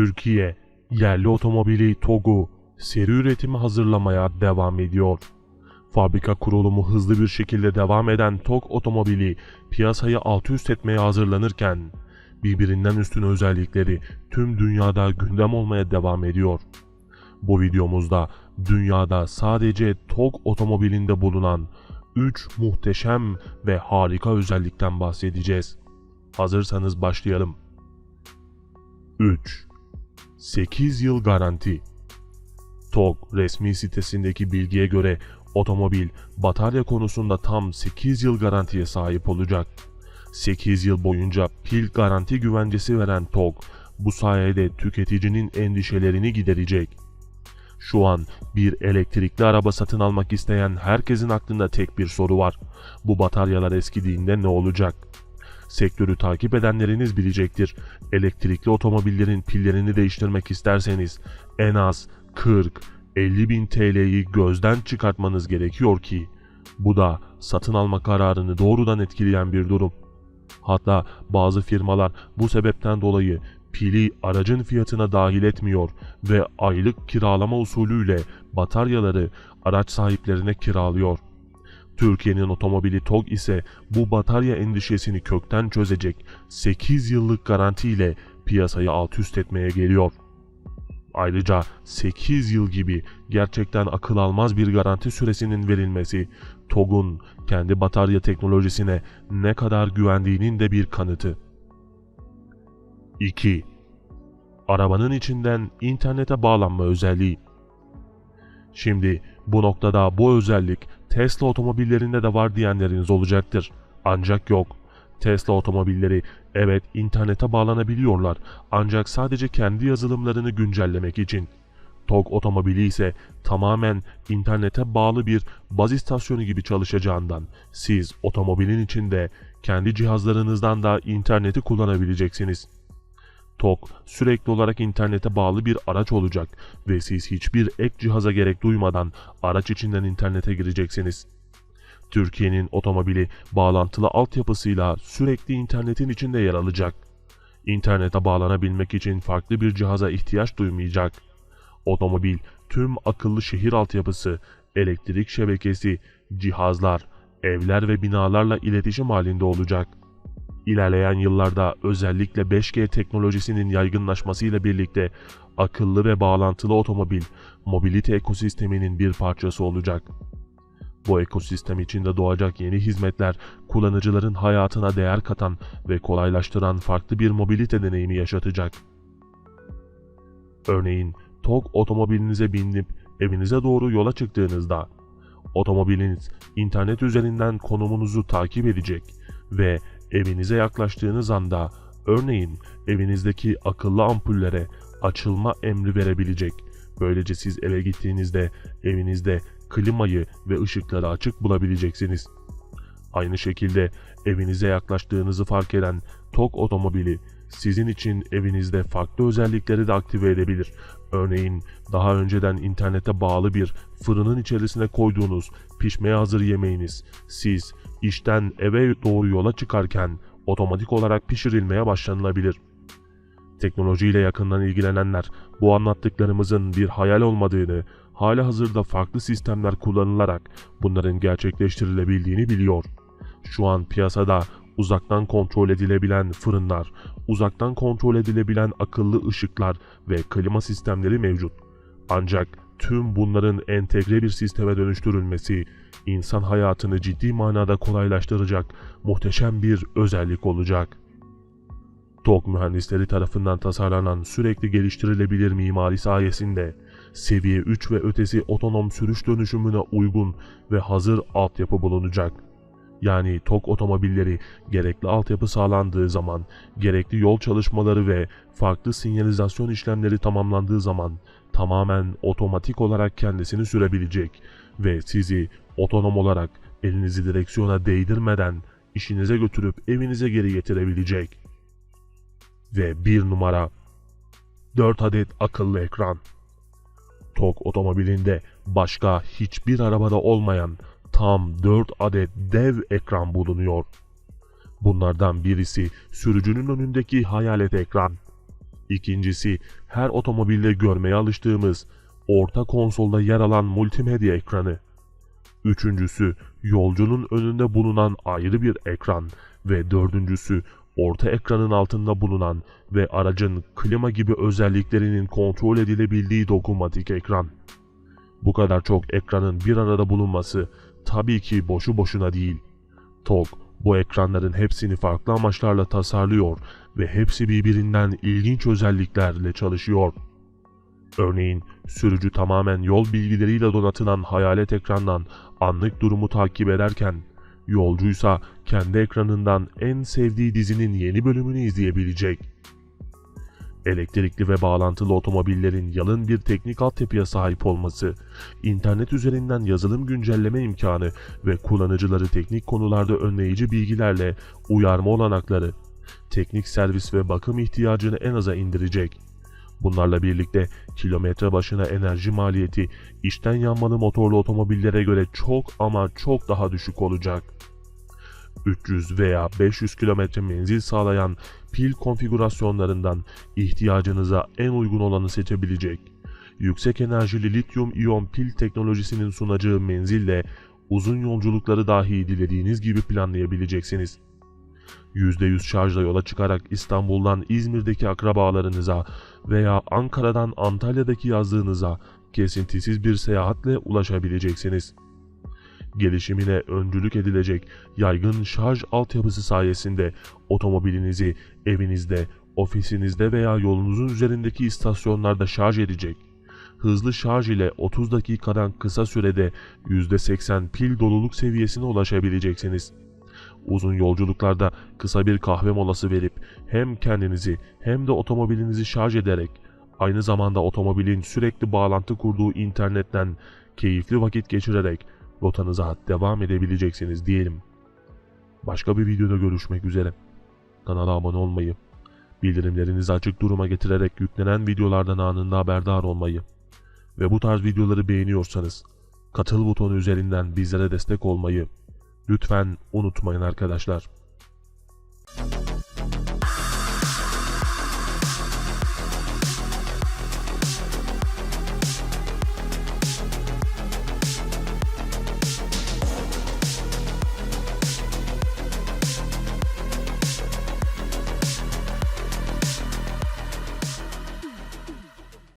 Türkiye yerli otomobili TOG'u seri üretimi hazırlamaya devam ediyor. Fabrika kurulumu hızlı bir şekilde devam eden TOG otomobili piyasayı alt üst etmeye hazırlanırken birbirinden üstün özellikleri tüm dünyada gündem olmaya devam ediyor. Bu videomuzda dünyada sadece TOG otomobilinde bulunan 3 muhteşem ve harika özellikten bahsedeceğiz. Hazırsanız başlayalım. 3. 8 yıl garanti TOG resmi sitesindeki bilgiye göre otomobil batarya konusunda tam 8 yıl garantiye sahip olacak. 8 yıl boyunca pil garanti güvencesi veren TOG bu sayede tüketicinin endişelerini giderecek. Şu an bir elektrikli araba satın almak isteyen herkesin aklında tek bir soru var. Bu bataryalar eskidiğinde ne olacak? Sektörü takip edenleriniz bilecektir. Elektrikli otomobillerin pillerini değiştirmek isterseniz en az 40-50 bin TL'yi gözden çıkartmanız gerekiyor ki bu da satın alma kararını doğrudan etkileyen bir durum. Hatta bazı firmalar bu sebepten dolayı pili aracın fiyatına dahil etmiyor ve aylık kiralama usulüyle bataryaları araç sahiplerine kiralıyor. Türkiye'nin otomobili TOG ise bu batarya endişesini kökten çözecek 8 yıllık garantiyle piyasayı alt üst etmeye geliyor. Ayrıca 8 yıl gibi gerçekten akıl almaz bir garanti süresinin verilmesi TOG'un kendi batarya teknolojisine ne kadar güvendiğinin de bir kanıtı. 2. Arabanın içinden internete bağlanma özelliği. Şimdi bu noktada bu özellik Tesla otomobillerinde de var diyenleriniz olacaktır. Ancak yok. Tesla otomobilleri evet internete bağlanabiliyorlar ancak sadece kendi yazılımlarını güncellemek için. TOG otomobili ise tamamen internete bağlı bir baz istasyonu gibi çalışacağından siz otomobilin içinde kendi cihazlarınızdan da interneti kullanabileceksiniz. TOG sürekli olarak internete bağlı bir araç olacak ve siz hiçbir ek cihaza gerek duymadan araç içinden internete gireceksiniz. Türkiye'nin otomobili bağlantılı altyapısıyla sürekli internetin içinde yer alacak. İnternete bağlanabilmek için farklı bir cihaza ihtiyaç duymayacak. Otomobil tüm akıllı şehir altyapısı, elektrik şebekesi, cihazlar, evler ve binalarla iletişim halinde olacak. İlerleyen yıllarda özellikle 5G teknolojisinin yaygınlaşmasıyla birlikte akıllı ve bağlantılı otomobil, mobilite ekosisteminin bir parçası olacak. Bu ekosistem içinde doğacak yeni hizmetler, kullanıcıların hayatına değer katan ve kolaylaştıran farklı bir mobilite deneyimi yaşatacak. Örneğin, TOG otomobilinize binip evinize doğru yola çıktığınızda, otomobiliniz internet üzerinden konumunuzu takip edecek ve evinize yaklaştığınız anda örneğin evinizdeki akıllı ampullere açılma emri verebilecek. Böylece siz eve gittiğinizde evinizde klimayı ve ışıkları açık bulabileceksiniz. Aynı şekilde evinize yaklaştığınızı fark eden TOG otomobili sizin için evinizde farklı özellikleri de aktive edebilir. Örneğin daha önceden internete bağlı bir fırının içerisine koyduğunuz pişmeye hazır yemeğiniz siz işten eve doğru yola çıkarken otomatik olarak pişirilmeye başlanılabilir. Teknolojiyle yakından ilgilenenler bu anlattıklarımızın bir hayal olmadığını, hala hazırda farklı sistemler kullanılarak bunların gerçekleştirilebildiğini biliyor. Şu an piyasada uzaktan kontrol edilebilen fırınlar, uzaktan kontrol edilebilen akıllı ışıklar ve klima sistemleri mevcut. Ancak tüm bunların entegre bir sisteme dönüştürülmesi insan hayatını ciddi manada kolaylaştıracak muhteşem bir özellik olacak. TOG mühendisleri tarafından tasarlanan sürekli geliştirilebilir mimari sayesinde seviye 3 ve ötesi otonom sürüş dönüşümüne uygun ve hazır altyapı bulunacak. Yani TOG otomobilleri gerekli altyapı sağlandığı zaman, gerekli yol çalışmaları ve farklı sinyalizasyon işlemleri tamamlandığı zaman tamamen otomatik olarak kendisini sürebilecek ve sizi otonom olarak elinizi direksiyona değdirmeden işinize götürüp evinize geri getirebilecek. Ve bir numara 4 adet akıllı ekran. TOG otomobilinde başka hiçbir arabada olmayan tam 4 adet dev ekran bulunuyor. Bunlardan birisi sürücünün önündeki hayalet ekran. İkincisi, her otomobilde görmeye alıştığımız orta konsolda yer alan multimedya ekranı. Üçüncüsü, yolcunun önünde bulunan ayrı bir ekran ve dördüncüsü, orta ekranın altında bulunan ve aracın klima gibi özelliklerinin kontrol edilebildiği dokunmatik ekran. Bu kadar çok ekranın bir arada bulunması tabii ki boşu boşuna değil. TOG bu ekranların hepsini farklı amaçlarla tasarlıyor ve hepsi birbirinden ilginç özelliklerle çalışıyor. Örneğin sürücü tamamen yol bilgileriyle donatılan hayalet ekrandan anlık durumu takip ederken, yolcuysa kendi ekranından en sevdiği dizinin yeni bölümünü izleyebilecek. Elektrikli ve bağlantılı otomobillerin yalın bir teknik altyapıya sahip olması, internet üzerinden yazılım güncelleme imkanı ve kullanıcıları teknik konularda önleyici bilgilerle uyarma olanakları, teknik servis ve bakım ihtiyacını en aza indirecek. Bunlarla birlikte kilometre başına enerji maliyeti içten yanmalı motorlu otomobillere göre çok ama çok daha düşük olacak. 300 veya 500 kilometre menzil sağlayan pil konfigürasyonlarından ihtiyacınıza en uygun olanı seçebilecek. Yüksek enerjili lityum iyon pil teknolojisinin sunacağı menzille uzun yolculukları dahi dilediğiniz gibi planlayabileceksiniz. %100 şarjla yola çıkarak İstanbul'dan İzmir'deki akrabalarınıza veya Ankara'dan Antalya'daki yazdığınıza kesintisiz bir seyahatle ulaşabileceksiniz. Gelişimine öncülük edilecek yaygın şarj altyapısı sayesinde otomobilinizi evinizde, ofisinizde veya yolunuzun üzerindeki istasyonlarda şarj edecek. Hızlı şarj ile 30 dakikadan kısa sürede %80 pil doluluk seviyesine ulaşabileceksiniz. Uzun yolculuklarda kısa bir kahve molası verip hem kendinizi hem de otomobilinizi şarj ederek aynı zamanda otomobilin sürekli bağlantı kurduğu internetten keyifli vakit geçirerek rotanıza devam edebileceksiniz diyelim. Başka bir videoda görüşmek üzere. Kanala abone olmayı, bildirimlerinizi açık duruma getirerek yüklenen videolardan anında haberdar olmayı ve bu tarz videoları beğeniyorsanız katıl butonu üzerinden bizlere destek olmayı lütfen unutmayın arkadaşlar.